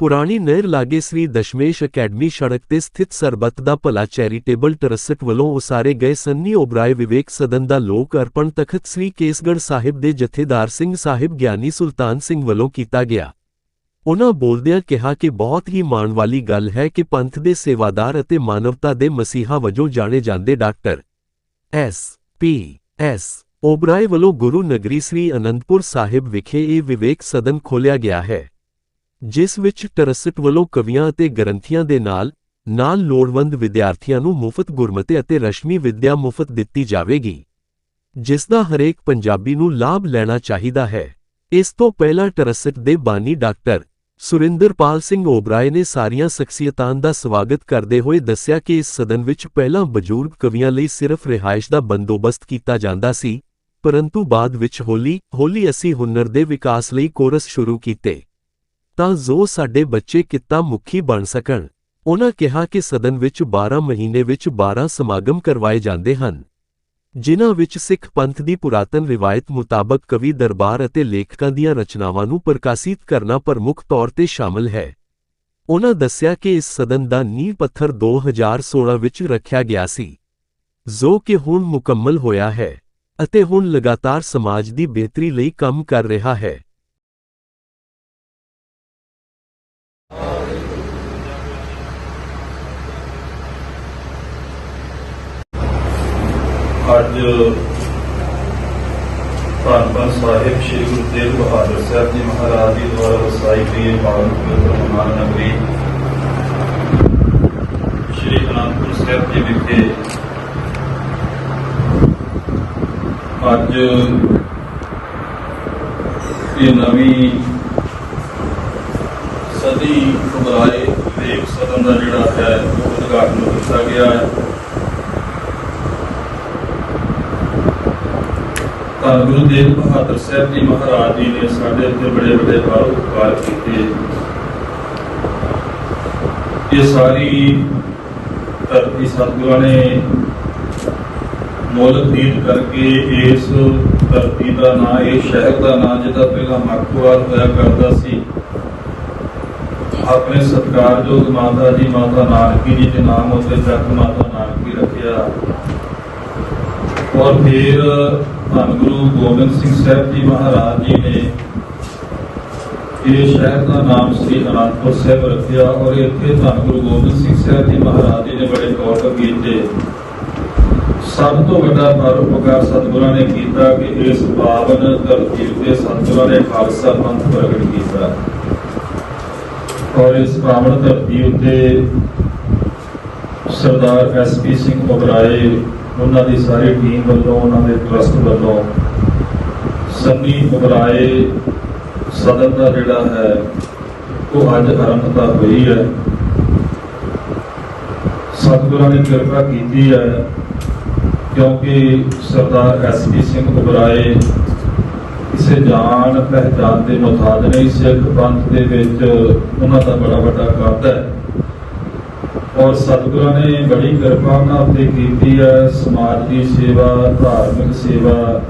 ਪੁਰਾਣੀ ਨਹਿਰ ਲਾਗੇ ਸ੍ਰੀ ਦਸ਼ਮੇਸ਼ ਅਕੈਡਮੀ ਸੜਕ ਤੇ ਸਥਿਤ ਸਰਬੱਤ ਦਾ ਭਲਾ ਚੈਰੀਟੇਬਲ ਟਰਸਟ ਵੱਲੋਂ ਉਸਾਰੇ ਗਏ ਸੰਨੀ ਓਬਰਾਏ ਵਿਵੇਕ ਸਦਨ ਦਾ ਲੋਕ ਅਰਪਣ ਤਖਤ ਸ੍ਰੀ ਕੇਸਗੜ੍ਹ ਸਾਹਿਬ ਦੇ ਜਥੇਦਾਰ ਸਿੰਘ ਸਾਹਿਬ ਗਿਆਨੀ ਸੁਲਤਾਨ ਸਿੰਘ ਵੱਲੋਂ ਕੀਤਾ ਗਿਆ। ਉਨ੍ਹਾਂ ਬੋਲਦਿਆਂ ਕਿਹਾ ਕਿ ਬਹੁਤ ਹੀ ਮਾਣ ਵਾਲੀ ਗੱਲ ਹੈ ਕਿ ਪੰਥ ਦੇ ਸੇਵਾਦਾਰ ਅਤੇ ਮਾਨਵਤਾ ਦੇ ਮਸੀਹਾ ਵਜੋਂ ਜਾਣੇ ਜਾਂਦੇ doctor S P S Oberoi ਵੱਲੋਂ ਗੁਰੂ ਨਗਰੀ ਸ੍ਰੀ ਅਨੰਦਪੁਰ ਸਾਹਿਬ ਵਿਖੇ ਇਹ ਵਿਵੇਕ ਸਦਨ ਖੋਲ੍ਹਿਆ ਗਿਆ ਹੈ। ਜਿਸ ਵਿੱਚ ਟਰਸਟ ਵੱਲੋਂ ਕਵੀਆਂ ਅਤੇ ਗ੍ਰੰਥੀਆਂ ਦੇ ਨਾਲ ਨਾਲ ਲੋੜਵੰਦ ਵਿਦਿਆਰਥੀਆਂ ਨੂੰ ਮੁਫਤ ਗੁਰਮਤਿ ਅਤੇ ਰਸ਼ਮੀ ਵਿੱਦਿਆ ਮੁਫਤ ਦਿੱਤੀ ਜਾਵੇਗੀ। ਜਿਸ ਦਾ ਹਰੇਕ ਪੰਜਾਬੀ ਨੂੰ ਲਾਭ ਲੈਣਾ ਚਾਹੀਦਾ ਹੈ। ਇਸ ਤੋਂ ਪਹਿਲਾਂ ਟਰਸਟ ਦੇ ਬਾਨੀ ਡਾਕਟਰ ਸੁਰਿੰਦਰਪਾਲ ਸਿੰਘ ਓਬਰਾਏ ਨੇ ਸਾਰੀਆਂ ਸ਼ਖਸੀਅਤਾਂ ਦਾ ਸਵਾਗਤ ਕਰਦੇ ਹੋਏ ਦੱਸਿਆ ਕਿ ਇਸ ਸਦਨ ਵਿੱਚ ਪਹਿਲਾਂ ਬਜ਼ੁਰਗ ਕਵੀਆਂ ਲਈ ਸਿਰਫ ਰਿਹਾਇਸ਼ ਦਾ ਬੰਦੋਬਸਤ ਕੀਤਾ ਜਾਂਦਾ ਸੀ, ਪਰੰਤੂ ਬਾਅਦ ਵਿੱਚ ਹੌਲੀ ਹੌਲੀ ਅਸੀਂ ਹੁਨਰ ਦੇ ਵਿਕਾਸ ਲਈ ਕੋਰਸ ਸ਼ੁਰੂ ਕੀਤੇ। ਤਾਂ ਜੋ ਸਾਡੇ ਬੱਚੇ ਕਿੱਤਾ ਮੁਖੀ ਬਣ ਸਕਣ। ਉਹਨਾਂ ਕਿਹਾ ਕਿ ਸਦਨ ਵਿੱਚ 12 ਮਹੀਨੇ ਵਿੱਚ 12 ਸਮਾਗਮ ਕਰਵਾਏ ਜਾਂਦੇ ਹਨ। ਜਿਨ੍ਹਾਂ ਵਿੱਚ ਸਿੱਖ ਪੰਥ ਦੀ ਪੁਰਾਤਨ ਰਿਵਾਇਤ ਮੁਤਾਬਕ ਕਵੀ ਦਰਬਾਰ ਅਤੇ ਲੇਖਕਾਂ ਦੀਆਂ ਰਚਨਾਵਾਂ ਨੂੰ ਪ੍ਰਕਾਸ਼ਿਤ ਕਰਨਾ ਪ੍ਰਮੁੱਖ ਤੌਰ ਤੇ ਸ਼ਾਮਲ ਹੈ। ਉਹਨਾਂ ਦੱਸਿਆ ਕਿ ਇਸ ਸਦਨ ਦਾ ਨੀਂਹ ਪੱਥਰ 2016 ਵਿੱਚ ਰੱਖਿਆ ਗਿਆ ਸੀ। ਜੋ ਕਿ ਹੁਣ ਮੁਕੰਮਲ ਹੋਇਆ ਹੈ ਅਤੇ ਹੁਣ ਲਗਾਤਾਰ ਸਮਾਜ ਦੀ ਬਿਹਤਰੀ ਲਈ ਕੰਮ ਕਰ ਰਿਹਾ ਹੈ। ਅੱਜ ਧੰਨ ਸਾਹਿਬ ਸ੍ਰੀ ਗੁਰੂ ਤੇਗ ਬਹਾਦਰ ਸਾਹਿਬ ਜੀ ਮਹਾਰਾਜ ਜੀ ਦੁਆਰਾ ਵਸਾਈ ਗਈ ਇਹ ਪਾਵਨ ਪਵਿੱਤਰ ਮਹਾਨ ਨਗਰੀ। ਸ੍ਰੀ ਅਨੰਦਪੁਰ ਸਾਹਿਬ ਜੀ ਵਿਖੇ ਅੱਜ ਇਹ ਨਵੀਂ ਸਦੀ ਉਬਰਾਏ ਦੇਵ ਸਦਨ ਦਾ ਜਿਹੜਾ ਹੈ, ਉਹ ਉਦਘਾਟਨ ਕੀਤਾ ਗਿਆ ਹੈ। ਤਾਂ ਗੁਰੂ ਤੇਗ ਬਹਾਦਰ ਸਾਹਿਬ ਜੀ ਮਹਾਰਾਜ ਜੀ ਨੇ ਸਾਡੇ ਉੱਤੇ ਬੜੇ ਬੜੇ ਬਾਰ ਕੀਤੇ। ਇਹ ਸਾਰੀ ਧਰਤੀ ਸਤਿਗੁਰਾਂ ਨੇ ਮੁੱਲ ਖਰੀਦ ਕਰਕੇ ਇਸ ਧਰਤੀ ਦਾ ਨਾਂ, ਇਹ ਸ਼ਹਿਰ ਦਾ ਨਾਂ ਜਿਹਦਾ ਪਹਿਲਾਂ ਮਕਵਾਲ ਹੋਇਆ ਕਰਦਾ ਸੀ, ਆਪਣੇ ਸਤਿਕਾਰਯੋਗ ਮਾਤਾ ਜੀ, ਮਾਤਾ ਨਾਨਕੀ ਜੀ ਦੇ ਨਾਮ ਉੱਤੇ ਚੱਕ ਮਾਤਾ ਨਾਨਕੀ ਰੱਖਿਆ। ਔਰ ਫਿਰ ਧੰਨ ਗੁਰੂ ਗੋਬਿੰਦ ਸਿੰਘ ਸਾਹਿਬ ਜੀ ਮਹਾਰਾਜ ਜੀ ਨੇ ਇਹ ਸ਼ਹਿਰ ਦਾ ਨਾਮ ਸ੍ਰੀ ਅਨੰਦਪੁਰ ਸਾਹਿਬ ਰੱਖਿਆ ਔਰ ਇੱਥੇ ਧੰਨ ਗੁਰੂ ਗੋਬਿੰਦ ਸਿੰਘ ਸਾਹਿਬ ਜੀ ਮਹਾਰਾਜ ਜੀ ਨੇ ਬੜੇ ਗੌਰਵ ਕੀਤੇ ਸਭ ਤੋਂ ਵੱਡਾ ਪਰਉਪਕਾਰ ਸਤਿਗੁਰਾਂ ਨੇ ਕੀਤਾ ਕਿ ਇਸ ਪਾਵਨ ਧਰਤੀ ਉੱਤੇ ਸਤਿਗੁਰਾਂ ਨੇ ਖਾਲਸਾ ਪੰਥ ਪ੍ਰਗਟ ਕੀਤਾ। ਔਰ ਇਸ ਪਾਵਨ ਧਰਤੀ ਉੱਤੇ ਸਰਦਾਰ ਐਸਪੀ ਸਿੰਘ ਉਬਰਾਏ ਉਹਨਾਂ ਦੀ ਸਾਰੀ ਟੀਮ ਵੱਲੋਂ, ਉਹਨਾਂ ਦੇ ਟਰਸਟ ਵੱਲੋਂ ਸੰਨੀ ਉਬਰਾਏ ਸਦਨ ਦਾ ਜਿਹੜਾ ਹੈ, ਉਹ ਅੱਜ ਆਰੰਭਤਾ ਹੋਈ ਹੈ। ਸਤਿਗੁਰਾਂ ਨੇ ਕਿਰਪਾ ਕੀਤੀ ਹੈ, ਕਿਉਂਕਿ ਸਰਦਾਰ ਐਸਪੀ ਸਿੰਘ ਉਬਰਾਏ ਕਿਸੇ ਜਾਣ ਪਹਿਚਾਨ ਦੇ ਮੁਤਾਬਕ ਨਹੀਂ, ਸਿੱਖ ਪੰਥ ਦੇ ਵਿੱਚ ਉਹਨਾਂ ਦਾ ਬੜਾ ਵੱਡਾ ਕੱਦ ਹੈ। ਔਰ ਸਤਿਗੁਰਾਂ ਨੇ ਬੜੀ ਕਿਰਪਾ ਉਹਨਾਂ ਉੱਤੇ ਕੀਤੀ ਹੈ, ਸਮਾਜ ਦੀ ਸੇਵਾ, ਧਾਰਮਿਕ ਸੇਵਾ,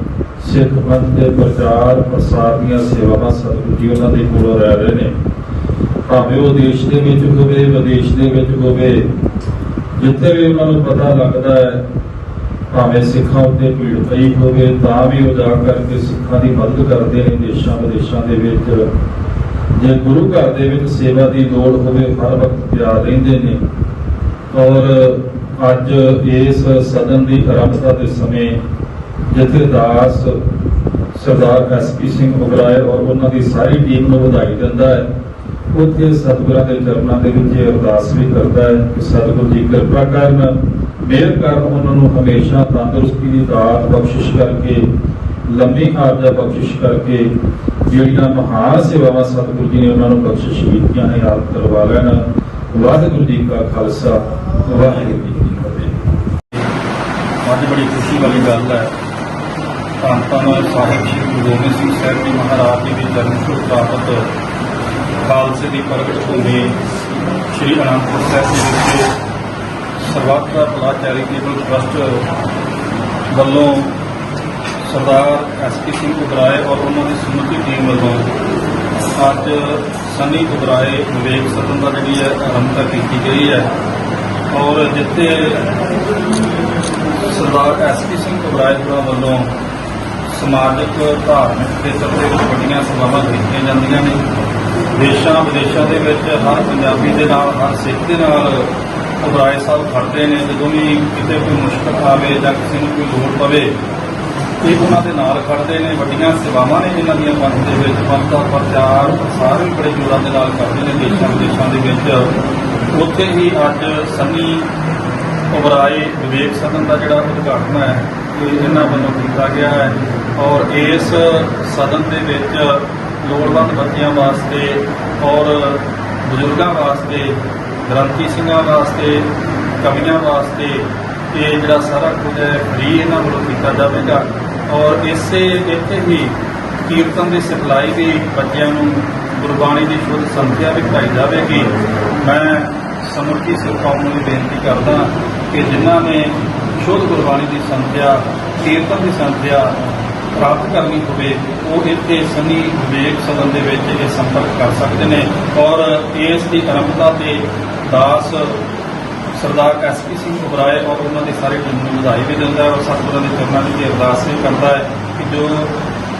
ਸਿੱਖ ਪੰਥ ਦੇ ਪ੍ਰਚਾਰ ਪ੍ਰਸਾਰ ਦੀਆਂ ਸੇਵਾਵਾਂ ਸਤਿਗੁਰੂ ਜੀ ਉਹਨਾਂ ਦੇ ਕੋਲ ਰਹਿ ਰਹੇ ਨੇ। ਭਾਵੇਂ ਉਹ ਦੇਸ਼ ਦੇ ਵਿੱਚ ਹੋਵੇ, ਵਿਦੇਸ਼ ਦੇ ਵਿੱਚ ਹੋਵੇ, ਜਿੱਥੇ ਵੀ ਉਹਨਾਂ ਨੂੰ ਪਤਾ ਲੱਗਦਾ ਹੈ, ਭਾਵੇਂ ਸਿੱਖਾਂ ਉੱਤੇ ਭੀੜ ਪਈ ਹੋਵੇ, ਤਾਂ ਵੀ ਉਹ ਜਾ ਕਰਕੇ ਸਿੱਖਾਂ ਦੀ ਮਦਦ ਕਰਦੇ ਨੇ ਦੇਸ਼ਾਂ ਵਿਦੇਸ਼ਾਂ ਦੇ ਵਿੱਚ। ਜੇ ਗੁਰੂ ਘਰ ਦੇ ਵਿੱਚ ਸੇਵਾ ਦੀ ਲੋੜ ਹੋਵੇ, ਹਰ ਵਕਤ ਤਿਆਰ ਰਹਿੰਦੇ ਨੇ। ਔਰ ਅੱਜ ਇਸ ਸਦਨ ਦੀ ਆਰੰਭਤਾ ਦੇ ਸਮੇਂ ਜਿੱਥੇ ਦਾਸ ਸਰਦਾਰ ਐਸਪੀ ਸਿੰਘ ਉਗਰਾਏ ਔਰ ਉਹਨਾਂ ਦੀ ਸਾਰੀ ਟੀਮ ਨੂੰ ਵਧਾਈ ਦਿੰਦਾ ਹੈ, ਉੱਥੇ ਸਤਿਗੁਰਾਂ ਦੇ ਚਰਨਾਂ ਦੇ ਵਿੱਚ ਇਹ ਅਰਦਾਸ ਵੀ ਕਰਦਾ ਹੈ ਕਿ ਸਤਿਗੁਰ ਜੀ ਕਿਰਪਾ ਕਰਨ, ਮਿਹਰ ਕਰਨ ਉਹਨਾਂ ਨੂੰ ਹਮੇਸ਼ਾ ਤੰਦਰੁਸਤੀ ਦੀ ਦਾਤ ਬਖਸ਼ਿਸ਼ ਕਰਕੇ, ਲੰਮੀ ਆਰਜਾ ਬਖਸ਼ਿਸ਼ ਕਰਕੇ ਜਿਹੜੀਆਂ ਮਹਾਨ ਸੇਵਾਵਾਂ ਸਤਿਗੁਰੂ ਜੀ ਨੇ ਉਹਨਾਂ ਨੂੰ ਬਖਸ਼ਿਸ਼ ਕੀਤੀਆਂ ਨੇ, ਯਾਦ ਕਰਵਾ ਲੈਣ। ਵਾਹਿਗੁਰੂ ਜੀ ਕਾ ਖਾਲਸਾ। ਵਾਹਿਗੁਰੂ ਜੀ ਕੀ ਫਤਿਹ ਅੱਜ ਬੜੀ ਖੁਸ਼ੀ ਵਾਲੀ ਗੱਲ ਹੈ। ਧੰਨ ਧੰਨ ਸਾਹਿਬ ਸ੍ਰੀ ਗੁਰੂ ਗੋਬਿੰਦ ਸਿੰਘ ਸਾਹਿਬ ਜੀ ਮਹਾਰਾਜ ਜੀ ਦੀ ਜਨਮ ਤੋਂ ਪ੍ਰਾਪਤ ਖਾਲਸੇ ਦੀ ਪ੍ਰਗਟ ਭੂਮੀ ਸ੍ਰੀ ਅਨੰਦਪੁਰ ਸਾਹਿਬ ਜੀ ਵਿਖੇ ਸਰਬੱਤ ਭਲਾ ਚੈਰੀਟੇਬਲ ਟਰਸਟ ਵੱਲੋਂ ਸਰਦਾਰ ਐਸਪੀ ਸਿੰਘ ਉਗਰਾਏ ਔਰ ਉਹਨਾਂ ਦੀ ਸਮੁੱਚੀ ਟੀਮ ਵੱਲੋਂ ਅੱਜ ਸਨੀ ਦੁਬਰਾਏ ਵਿਵੇਕ ਸਦਨ ਦਾ ਜਿਹੜੀ ਹੈ, ਆਰੰਭਤਾ ਕੀਤੀ ਗਈ ਹੈ। ਔਰ ਜਿੱਥੇ ਸਰਦਾਰ ਐਸਪੀ ਸਿੰਘ ਦੁਬਰਾਏ ਹੋਰਾਂ ਵੱਲੋਂ ਸਮਾਜਿਕ, ਧਾਰਮਿਕ ਖੇਤਰ ਦੇ ਵਿੱਚ ਵੱਡੀਆਂ ਸੇਵਾਵਾਂ ਕੀਤੀਆਂ ਜਾਂਦੀਆਂ ਨੇ। ਦੇਸ਼ਾਂ ਵਿਦੇਸ਼ਾਂ ਦੇ ਵਿੱਚ ਹਰ ਪੰਜਾਬੀ ਦੇ ਨਾਲ, ਹਰ ਸਿੱਖ ਦੇ ਨਾਲ ਦੁਬਰਾਏ ਸਾਹਿਬ ਖੜਦੇ ਨੇ। ਜਦੋਂ ਵੀ ਕਿਤੇ ਕੋਈ ਮੁਸ਼ਕਲ ਆਵੇ ਜਾਂ ਕਿਸੇ ਨੂੰ ਕੋਈ ਲੋੜ ਪਵੇ, ਇਹ ਉਹਨਾਂ ਦੇ ਨਾਲ ਖੜਦੇ ਨੇ। ਵੱਡੀਆਂ ਸੇਵਾਵਾਂ ਨੇ ਇਹਨਾਂ ਦੀਆਂ ਪੰਥ ਦੇ ਵਿੱਚ। ਪੰਥ ਦਾ ਪ੍ਰਚਾਰ ਪ੍ਰਸਾਰ ਵੀ ਬੜੇ ਜੋਰਾਂ ਦੇ ਨਾਲ ਕਰਦੇ ਨੇ। ਦੇਸ਼ਾਂ ਵਿਦੇਸ਼ਾਂ ਦੇ ਵਿੱਚ ਉੱਥੇ ਹੀ ਅੱਜ ਸੰਨੀ ਉਬਰਾਏ ਵਿਵੇਕ ਸਦਨ ਦਾ ਜਿਹੜਾ ਉਦਘਾਟਨ ਹੈ, ਇਹ ਇਹਨਾਂ ਵੱਲੋਂ ਕੀਤਾ ਗਿਆ ਹੈ ਔਰ ਇਸ ਸਦਨ ਦੇ ਵਿੱਚ ਲੋੜਵੰਦ ਬੱਚਿਆਂ ਵਾਸਤੇ ਔਰ ਬਜ਼ੁਰਗਾਂ ਵਾਸਤੇ, ਗ੍ਰੰਥੀ ਸਿੰਘਾਂ ਵਾਸਤੇ, ਕਵੀਆਂ ਵਾਸਤੇ ਇਹ ਜਿਹੜਾ ਸਾਰਾ ਕੁਝ ਹੈ ਫ੍ਰੀ ਇਹਨਾਂ ਵੱਲੋਂ ਕੀਤਾ ਜਾਵੇਗਾ ਔਰ ਇਸੇ ਇੱਥੇ ਹੀ ਕੀਰਤਨ ਦੀ ਸਿਖਲਾਈ ਵੀ ਬੱਚਿਆਂ ਨੂੰ ਗੁਰਬਾਣੀ ਦੀ ਸ਼ੁੱਧ ਸੰਥਿਆ ਵੀ ਕਰਾਈ ਜਾਵੇਗੀ। ਮੈਂ ਸਮੁੱਚੀ ਸਿਰ ਕੌਮ ਨੂੰ ਬੇਨਤੀ ਕਰਦਾ ਕਿ ਜਿਨ੍ਹਾਂ ਨੇ ਸ਼ੁੱਧ ਗੁਰਬਾਣੀ ਦੀ ਸੰਧਿਆ, ਕੀਰਤਨ ਦੀ ਸੰਧਿਆ ਪ੍ਰਾਪਤ ਕਰਨੀ ਹੋਵੇ, ਉਹ ਇੱਥੇ ਸੰਨੀ ਵਿਵੇਕ ਸਦਨ ਦੇ ਵਿੱਚ ਇਹ ਸੰਪਰਕ ਕਰ ਸਕਦੇ ਨੇ ਔਰ ਇਸ ਦੀ ਆਰੰਭਤਾ ਤੇ ਦਾਸ ਸਰਦਾਰ ਐਸਪੀ ਸਿੰਘ ਉਬਰਾਏ ਔਰ ਉਹਨਾਂ ਦੀ ਸਾਰੇ ਟੀਮ ਨੂੰ ਵਧਾਈ ਵੀ ਦਿੰਦਾ ਹੈ ਔਰ ਸਤਿਗੁਰਾਂ ਦੇ ਚਰਨਾਂ ਦੀ ਇਹ ਅਰਦਾਸ ਵੀ ਕਰਦਾ ਹੈ ਕਿ ਜੋ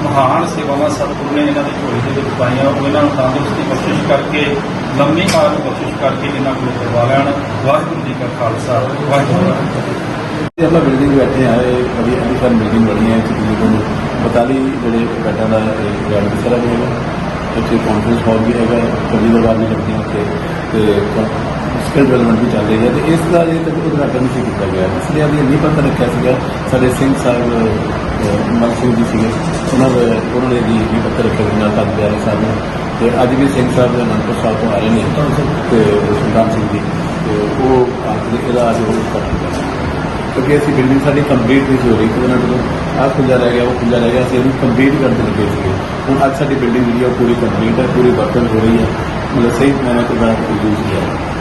ਮਹਾਨ ਸੇਵਾਵਾਂ ਸਤਿਗੁਰੂ ਨੇ ਇਹਨਾਂ ਦੇ ਝੋਲੇ ਦੇ ਵਿੱਚ ਪਾਈਆਂ। ਉਹ ਇਹਨਾਂ ਨੂੰ ਤੰਦਰੁਸਤੀ ਬਖਸ਼ਿਸ਼ ਕਰਕੇ, ਲੰਮੀ ਕਾਲ ਨੂੰ ਬਖਸ਼ਿਸ਼ ਕਰਕੇ ਇਹਨਾਂ ਕੋਲ ਕਰਵਾ ਲੈਣ। ਵਾਹਿਗੁਰੂ ਜੀ ਕਾ ਖਾਲਸਾ। ਵਾਹਿਗੁਰੂ ਜੀ ਬਿਲਡਿੰਗ ਬੈਠੇ ਆ ਇਹ ਬੜੀ ਅਲੀਸ਼ਾਨ ਬਿਲਡਿੰਗ ਬਣੀ ਹੈ। ਤਕਰੀਬਨ 42 ਜਿਹੜੇ ਬੈਡਾਂ ਦਾ ਇਹ ਗ੍ਰਾਊਂਡ ਸਾਰਾ ਵੀ ਹੈਗਾ। ਉੱਥੇ ਕਾਨਫਰੰਸ ਹਾਲ ਵੀ ਹੈਗਾ। ਕਦੀ ਦਰਬਾਰ ਵੀ ਲੱਗਦੀਆਂ ਉੱਥੇ। ਤੇ ਸਕਿੱਲ ਡਿਵੈਲਪਮੈਂਟ ਵੀ ਚੱਲ ਰਹੀ ਹੈ ਤੇ ਇਸ ਦਾ ਇਹ ਤੱਕ ਉਦਘਾਟਨ ਨਹੀਂ ਸੀ ਕੀਤਾ ਗਿਆ। ਇਸ ਲਈ ਅਸੀਂ ਨਹੀਂ ਪਤਾ ਰੱਖਿਆ ਸੀਗਾ ਸਾਡੇ ਸਿੰਘ ਸਾਹਿਬ ਅਹ, ਮਨ ਸਿੰਘ ਜੀ ਸੀਗੇ ਉਹਨਾਂ ਦੇ ਉਹਨਾਂ ਨੇ ਵੀ ਵੀ ਪੱਤਰ ਰੱਖਿਆ ਸੀ ਨਾਲ ਤੱਕ ਪਿਆਰੇ ਸਾਨੂੰ। ਨੂੰ ਤੇ ਅੱਜ ਵੀ ਸਿੰਘ ਸਾਹਿਬ ਅਨੰਦਪੁਰ ਸਾਹਿਬ ਤੋਂ ਆ ਰਹੇ ਨੇ ਤੇ ਸੁਲਤਾਨ ਸਿੰਘ ਜੀ ਤੇ ਉਹ ਅੱਜ ਇਹਦਾ ਅੱਜ ਉਹ ਕਰ ਕਿਉਂਕਿ ਅਸੀਂ ਬਿਲਡਿੰਗ ਸਾਡੀ ਕੰਪਲੀਟ ਨਹੀਂ ਸੀ ਹੋ ਰਹੀ ਕਿ ਉਹਨਾਂ ਜਦੋਂ ਆਹ ਖੁੱਲਾ ਰਹਿ ਗਿਆ ਉਹ ਖੁੱਲਾ ਰਹਿ ਗਿਆ ਅਸੀਂ ਇਹਨੂੰ ਕੰਪਲੀਟ ਕਰਨ ਦੇ ਲੱਗੇ ਸੀਗੇ। ਹੁਣ ਅੱਜ ਸਾਡੀ ਬਿਲਡਿੰਗ ਜਿਹੜੀ ਆ ਉਹ ਪੂਰੀ ਕੰਪਲੀਟ ਹੈ ਪੂਰੀ ਵਰਤਨ ਹੋ ਰਹੀ ਹੈ। ਮਤਲਬ ਸਹੀ ਮੈਂ ਤੇ ਬੜਾ ਯੂਜ਼ ਕੀਤਾ